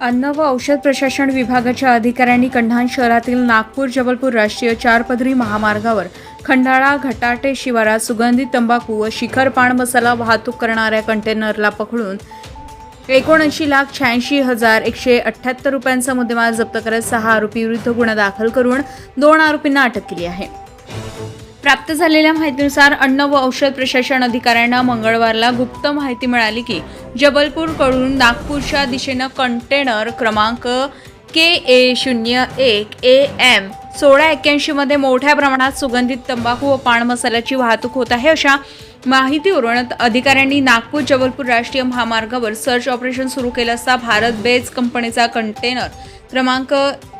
अन्न व औषध प्रशासन विभागाच्या अधिकाऱ्यांनी कन्हान शहरातील नागपूर जबलपूर राष्ट्रीय चारपदरी महामार्गावर खंडाळा घटाटे शिवारात सुगंधित तंबाखू व शिखर पान मसाला वाहतूक करणाऱ्या कंटेनरला पकडून एकोणऐंशी लाख शहाऐंशी हजार एकशे अठ्ठ्याहत्तर रुपयांचा मुद्देमाल जप्त करत सहा आरोपी विरुद्ध गुन्हा दाखल करून दोन आरोपींना अटक केली आहे. प्राप्त झालेल्या माहितीनुसार अन्न व औषध प्रशासन अधिकाऱ्यांना मंगळवारला गुप्त माहिती मिळाली की जबलपूरकडून नागपूरच्या दिशेनं कंटेनर क्रमांक के ए शून्य एक ए एम. सोळा एक्क्याऐंशीमध्ये मोठ्या प्रमाणात सुगंधित तंबाखू व पान मसाल्याची वाहतूक होत आहे अशा माहितीवरून अधिकाऱ्यांनी नागपूर जबलपूर राष्ट्रीय महामार्गावर सर्च ऑपरेशन सुरू केलं असता भारत बेज कंपनीचा कंटेनर क्रमांक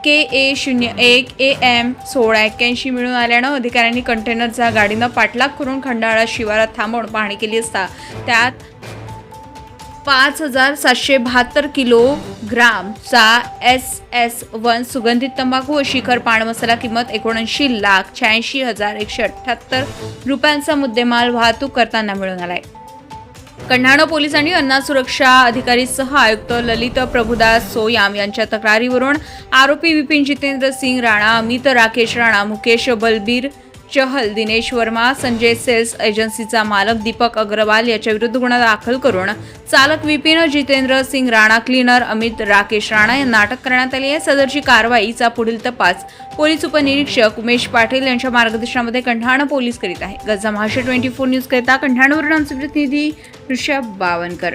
के ए शून्य एक ए एम सोळा एक्क्याऐंशी मिळून आल्यानं अधिकाऱ्यांनी कंटेनरचा गाडीनं पाठलाग करून खंडाळा शिवारात थांबवून पाहणी केली असता. त्यात पाच हजार सातशे बहात्तर किलो ग्रामचा एस एस वन सुगंधित तंबाखू व शिखर पान मसाला किंमत एकोणऐंशी लाख शहाऐंशी हजार एकशे अठ्ठ्याहत्तर रुपयांचा मुद्देमाल वाहतूक करताना मिळून आलाय. कन्हाणा पोलिसांनी अन्न सुरक्षा अधिकारीसह आयुक्त ललित प्रभुदास सोयाम यांच्या तक्रारीवरून आरोपी विपिन जितेंद्र सिंग राणा अमित राकेश राणा मुकेश बलबीर चहल दिनेश वर्मा संजय सेल्स एजन्सीचा मालक दीपक अग्रवाल याच्या विरुद्ध गुन्हा दाखल करून चालक विपिन जितेंद्र सिंग राणा क्लीनर अमित राकेश राणा यांना अटक करण्यात आली आहे. सदरची कारवाईचा पुढील तपास पोलीस उपनिरीक्षक उमेश पाटील यांच्या मार्गदर्शनामध्ये कंठाण पोलीस करीत आहे. गजा महाशय ट्वेंटी फोर न्यूज करता कन्हाणवरून आमचे प्रतिनिधी ऋषभ बावनकर.